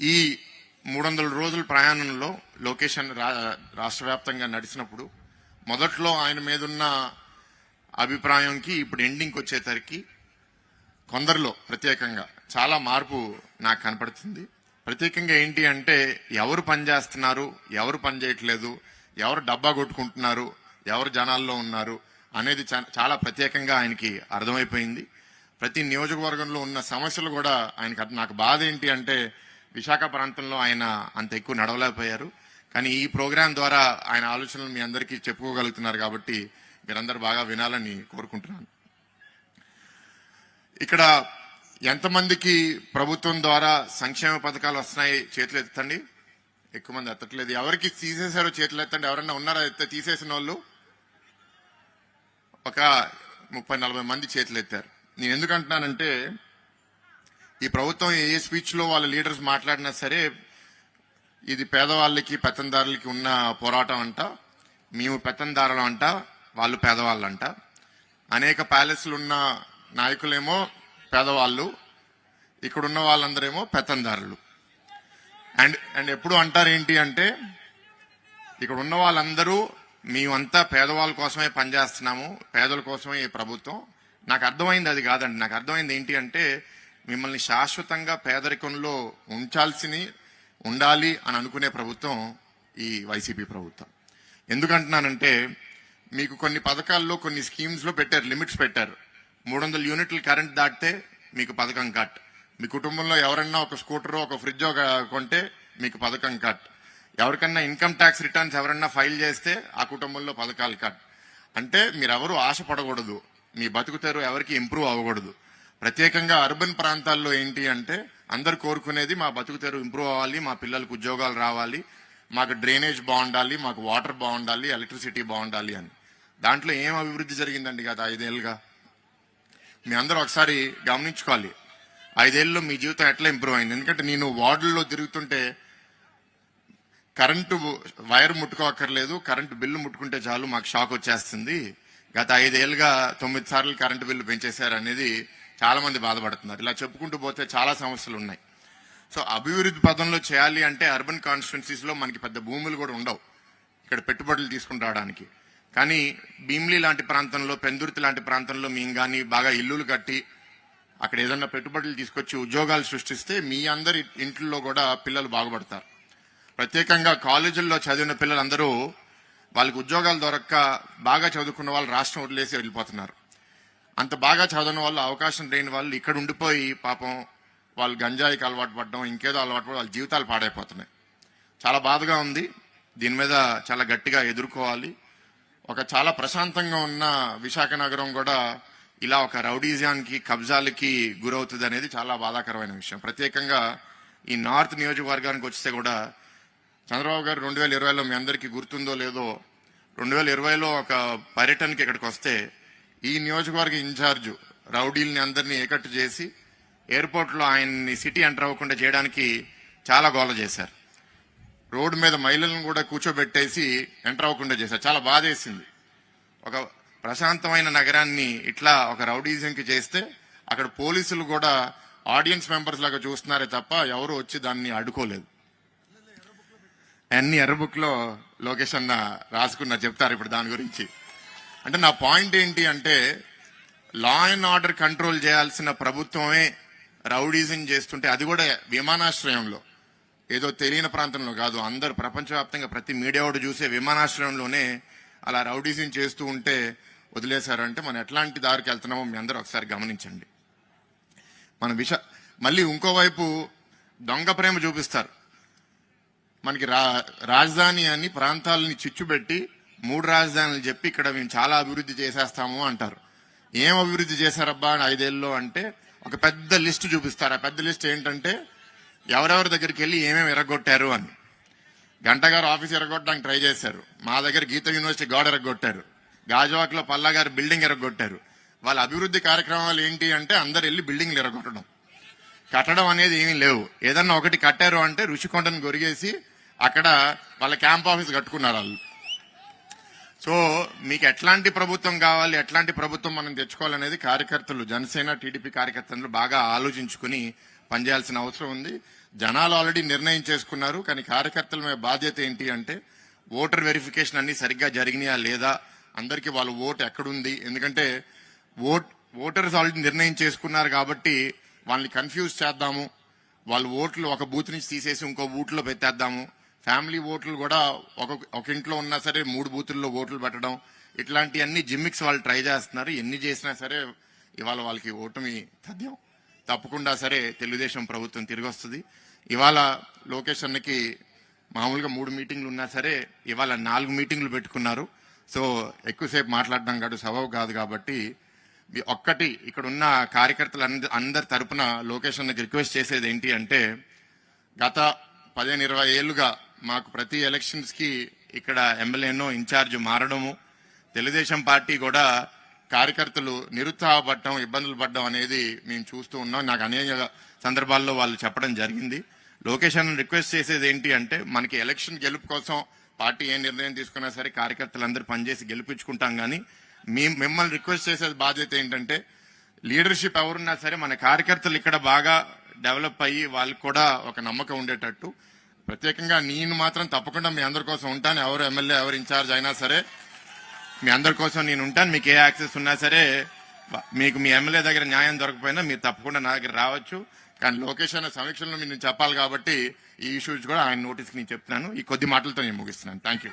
ఈ మూడు వందల రోజుల ప్రయాణంలో లొకేషన్ రాష్ట్ర వ్యాప్తంగా నడిచినప్పుడు మొదట్లో ఆయన మీద ఉన్న అభిప్రాయంకి ఇప్పుడు ఎండింగ్కి వచ్చేసరికి కొందరిలో ప్రత్యేకంగా చాలా మార్పు నాకు కనపడుతుంది. ప్రత్యేకంగా ఏంటి అంటే ఎవరు పని చేస్తున్నారు ఎవరు పని చేయట్లేదు ఎవరు డబ్బా కొట్టుకుంటున్నారు ఎవరు జనాల్లో ఉన్నారు అనేది చాలా ప్రత్యేకంగా ఆయనకి అర్థమైపోయింది. ప్రతి నియోజకవర్గంలో ఉన్న సమస్యలు కూడా ఆయనకి నాకు బాధ ఏంటి అంటే విశాఖ ప్రాంతంలో ఆయన అంత ఎక్కువ నడవలేకపోయారు. కానీ ఈ ప్రోగ్రాం ద్వారా ఆయన ఆలోచనలు మీ అందరికీ చెప్పుకోగలుగుతున్నారు కాబట్టి మీరందరూ బాగా వినాలని కోరుకుంటున్నాను. ఇక్కడ ఎంతమందికి ప్రభుత్వం ద్వారా సంక్షేమ పథకాలు వస్తున్నాయి చేతులు ఎత్తండి? ఎక్కువ మంది ఎత్తట్లేదు. ఎవరికి తీసేశారో చేతులు ఎత్తండి? ఎవరన్నా ఉన్నారా? ఎత్తే తీసేసిన వాళ్ళు ఒక ముప్పై నలభై మంది చేతులు ఎత్తారు. నేను ఎందుకంటున్నానంటే ఈ ప్రభుత్వం ఏ స్పీచ్లో వాళ్ళ లీడర్స్ మాట్లాడినా సరే ఇది పేదవాళ్ళకి పెత్తందారులకి ఉన్న పోరాటం అంట మేము పెత్తందారులు అంట వాళ్ళు పేదవాళ్ళు అంట. అనేక ప్యాలెస్లు ఉన్న నాయకులేమో పేదవాళ్ళు ఇక్కడున్న వాళ్ళందరేమో పెత్తందారులు. అండ్ అండ్ ఎప్పుడు అంటారు ఏంటి అంటే ఇక్కడ ఉన్న వాళ్ళందరూ మేమంతా పేదవాళ్ళ కోసమే పనిచేస్తున్నాము పేదల కోసమే ఈ ప్రభుత్వం. నాకు అర్థమైంది అది కాదండి. నాకు అర్థమైంది ఏంటి అంటే మిమ్మల్ని శాశ్వతంగా పేదరికంలో ఉంచాల్సిని ఉండాలి అని అనుకునే ప్రభుత్వం ఈ వైసీపీ ప్రభుత్వం. ఎందుకంటున్నానంటే మీకు కొన్ని పథకాల్లో కొన్ని స్కీమ్స్లో పెట్టారు లిమిట్స్ పెట్టారు. మూడు వందల యూనిట్లు కరెంట్ దాటితే మీకు పథకం కట్. మీ కుటుంబంలో ఎవరన్నా ఒక స్కూటర్ ఒక ఫ్రిడ్జ్ ఒక కొంటే మీకు పథకం కట్. ఎవరికన్నా ఇన్కమ్ ట్యాక్స్ రిటర్న్స్ ఎవరన్నా ఫైల్ చేస్తే ఆ కుటుంబంలో పథకాలు కట్. అంటే మీరెవరు ఆశపడకూడదు. మీ బతుకుతారు ఎవరికి ఇంప్రూవ్ అవ్వకూడదు. ప్రత్యేకంగా అర్బన్ ప్రాంతాల్లో ఏంటి అంటే అందరు కోరుకునేది మా బతుకుతారు ఇంప్రూవ్ అవ్వాలి మా పిల్లలకు ఉద్యోగాలు రావాలి మాకు డ్రైనేజ్ బాగుండాలి మాకు వాటర్ బాగుండాలి ఎలక్ట్రిసిటీ బాగుండాలి అని. దాంట్లో ఏం అభివృద్ధి జరిగిందండి గత ఐదేళ్ళుగా? మీ అందరూ ఒకసారి గమనించుకోవాలి. ఐదేళ్ళలో మీ జీవితం ఎట్లా ఇంప్రూవ్ అయింది? ఎందుకంటే నేను వార్డుల్లో తిరుగుతుంటే కరెంటు వైర్ ముట్టుకోక్కర్లేదు కరెంటు బిల్లు ముట్టుకుంటే చాలు మాకు షాక్ వచ్చేస్తుంది. గత ఐదేళ్ళుగా తొమ్మిది సార్లు కరెంటు బిల్లు పెంచేశారు అనేది చాలామంది బాధపడుతున్నారు. ఇలా చెప్పుకుంటూ పోతే చాలా సమస్యలు ఉన్నాయి. సో అభివృద్ధి పదంలో చేయాలి అంటే అర్బన్ కాన్స్టిట్యున్సీస్లో మనకి పెద్ద భూములు కూడా ఉండవు. ఇక్కడ పెట్టుబడులు తీసుకుని రావడానికి. కానీ భీమ్లీ లాంటి ప్రాంతంలో పెందుర్తి లాంటి ప్రాంతంలో మేము కానీ బాగా ఇల్లులు కట్టి అక్కడ ఏదన్నా పెట్టుబడులు తీసుకొచ్చి ఉద్యోగాలు సృష్టిస్తే మీ అందరి ఇంట్లో కూడా పిల్లలు బాగుపడతారు. ప్రత్యేకంగా కాలేజీల్లో చదివిన పిల్లలందరూ వాళ్ళకి ఉద్యోగాలు దొరక్క బాగా చదువుకున్న వాళ్ళు రాష్ట్రం వదిలేసి వెళ్ళిపోతున్నారు. అంత బాగా చదవని వాళ్ళు అవకాశం లేని వాళ్ళు ఇక్కడ ఉండిపోయి పాపం వాళ్ళు గంజాయికి అలవాటు పడడం ఇంకేదో అలవాటు పడి వాళ్ళ జీవితాలు పాడైపోతున్నాయి. చాలా బాధగా ఉంది. దీని మీద చాలా గట్టిగా ఎదుర్కోవాలి. ఒక చాలా ప్రశాంతంగా ఉన్న విశాఖ నగరం కూడా ఇలా ఒక రౌడీజానికి కబ్జాలకి గురవుతుంది అనేది చాలా బాధాకరమైన విషయం. ప్రత్యేకంగా ఈ నార్త్ నియోజకవర్గానికి వస్తే కూడా చంద్రబాబు గారు రెండు వేల ఇరవైలో మీ అందరికీ గుర్తుందో లేదో రెండు వేల ఇరవైలో ఒక పర్యటనకి ఇక్కడికి వస్తే ఈ నియోజకవర్గ ఇన్ఛార్జ్ రౌడీల్ని అందరినీ ఏకట్టు చేసి ఎయిర్పోర్ట్లో ఆయన్ని సిటీ ఎంటర్ అవ్వకుండా చేయడానికి చాలా గోల చేశారు. రోడ్డు మీద మహిళలను కూడా కూర్చోబెట్టేసి ఎంటర్ అవ్వకుండా చేశారు. చాలా బాధేసింది. ఒక ప్రశాంతమైన నగరాన్ని ఇట్లా ఒక రౌడీజంకి చేస్తే అక్కడ పోలీసులు కూడా ఆడియన్స్ మెంబర్స్ లాగా చూస్తున్నారే తప్ప ఎవరు వచ్చి దాన్ని అడ్డుకోలేదు. అన్ని ఎర్రబుక్లో లోకేష్ అన్న రాసుకున్న చెప్తారు ఇప్పుడు దాని గురించి. అంటే నా పాయింట్ ఏంటి అంటే లా అండ్ ఆర్డర్ కంట్రోల్ చేయాల్సిన ప్రభుత్వమే రౌడీజం చేస్తుంటే అది కూడా విమానాశ్రయంలో. ఏదో తెలియని ప్రాంతంలో కాదు అందరు ప్రపంచవ్యాప్తంగా ప్రతి మీడియా వాడు చూసే విమానాశ్రయంలోనే అలా రౌడీజం చేస్తూ ఉంటే వదిలేశారంటే మనం ఎట్లాంటి దారికి వెళ్తున్నామో మీ అందరూ ఒకసారి గమనించండి. మన విష మళ్ళీ ఇంకోవైపు దొంగ ప్రేమ చూపిస్తారు. మనకి రా రాజధాని అని ప్రాంతాలని చిచ్చుపెట్టి మూడు రాజధానులు చెప్పి ఇక్కడ మేము చాలా అభివృద్ధి చేసేస్తాము అంటారు. ఏం అభివృద్ధి చేశారబ్బా అని ఐదేళ్ళలో అంటే ఒక పెద్ద లిస్ట్ చూపిస్తారు. ఆ పెద్ద లిస్ట్ ఏంటంటే ఎవరెవరి దగ్గరికి వెళ్ళి ఏమేమి ఎరగొట్టారు అని. గంట గారు ఆఫీస్ ఎరగొట్టడానికి ట్రై చేశారు. మా దగ్గర గీత యూనివర్సిటీ గోడ ఎరగొట్టారు. గాజువాక్లో పల్లా గారు బిల్డింగ్ ఎరగొట్టారు. వాళ్ళ అభివృద్ధి కార్యక్రమాలు ఏంటి అంటే అందరు వెళ్ళి బిల్డింగ్లు ఎరగొట్టడం. కట్టడం అనేది ఏమీ లేవు. ఏదన్నా ఒకటి కట్టారు అంటే రుషికొండను గొరిగేసి అక్కడ వాళ్ళ క్యాంప్ ఆఫీస్ కట్టుకున్నారు వాళ్ళు. సో మీకు ఎట్లాంటి ప్రభుత్వం కావాలి ఎట్లాంటి ప్రభుత్వం మనం తెచ్చుకోవాలనేది కార్యకర్తలు జనసేన టీడీపీ కార్యకర్తలు బాగా ఆలోచించుకుని పనిచేయాల్సిన అవసరం ఉంది. జనాలు ఆల్రెడీ నిర్ణయం చేసుకున్నారు కానీ కార్యకర్తల మీద బాధ్యత ఏంటి అంటే ఓటర్ వెరిఫికేషన్ అన్ని సరిగ్గా జరిగినాయా లేదా అందరికీ వాళ్ళ ఓటు ఎక్కడుంది? ఎందుకంటే ఓట్ ఓటర్స్ ఆల్రెడీ నిర్ణయం చేసుకున్నారు కాబట్టి వాళ్ళని కన్ఫ్యూజ్ చేద్దాము. వాళ్ళ ఓట్లు ఒక బూత్ నుంచి తీసేసి ఇంకో బూట్లో పెట్టేద్దాము. ఫ్యామిలీ ఓట్లు కూడా ఒక ఒక ఇంట్లో ఉన్నా సరే మూడు బూతుల్లో ఓట్లు పెట్టడం ఇట్లాంటివన్నీ జిమ్మిక్స్ వాళ్ళు ట్రై చేస్తున్నారు. ఎన్ని చేసినా సరే ఇవాళ వాళ్ళకి ఓటమి తథ్యం. తప్పకుండా సరే తెలుగుదేశం ప్రభుత్వం తిరిగి వస్తుంది ఇవాళ లోకేష్ అన్నకి మామూలుగా మూడు మీటింగ్లు ఉన్నా సరే ఇవాళ నాలుగు మీటింగ్లు పెట్టుకున్నారు. సో ఎక్కువసేపు మాట్లాడడం కాదు సబబు కాదు కాబట్టి ఒక్కటి ఇక్కడ ఉన్న కార్యకర్తలు అందరి తరపున లోకేష్ అన్నకి రిక్వెస్ట్ చేసేది ఏంటి అంటే గత పదిహేను ఇరవై ఏళ్ళుగా మాకు ప్రతి ఎలక్షన్స్కి ఇక్కడ ఎమ్మెల్యేనో ఇన్ఛార్జ్ మారడము తెలుగుదేశం పార్టీ కూడా కార్యకర్తలు నిరుత్సాహపడటం ఇబ్బందులు పడడం అనేది మేము చూస్తూ ఉన్నాం. నాకు అనేక సందర్భాల్లో వాళ్ళు చెప్పడం జరిగింది. లొకేషన్ రిక్వెస్ట్ చేసేది ఏంటి అంటే మనకి ఎలక్షన్ గెలుపు కోసం పార్టీ ఏ నిర్ణయం తీసుకున్నా సరే కార్యకర్తలందరూ పనిచేసి గెలిపించుకుంటాం కానీ మీ మిమ్మల్ని రిక్వెస్ట్ చేసేది బాధ్యత ఏంటంటే లీడర్షిప్ ఎవరున్నా సరే మన కార్యకర్తలు ఇక్కడ బాగా డెవలప్ అయ్యి వాళ్ళకి కూడా ఒక నమ్మకం ఉండేటట్టు ప్రత్యేకంగా నేను మాత్రం తప్పకుండా మీ అందరి కోసం ఉంటాను. ఎవరు ఎమ్మెల్యే ఎవరు ఇన్ఛార్జ్ అయినా సరే మీ అందరి కోసం నేను ఉంటాను. మీకు ఏ యాక్సెస్ ఉన్నా సరే మీకు మీ ఎమ్మెల్యే దగ్గర న్యాయం దొరకపోయినా మీరు తప్పకుండా నా దగ్గర రావచ్చు. కానీ లోకేష్ అనే సమీక్షలో మీరు చెప్పాలి కాబట్టి ఈ ఇష్యూస్ కూడా ఆయన నోటీస్కి నేను చెప్తున్నాను. ఈ కొద్ది మాటలతో నేను ముగిస్తున్నాను. Thank you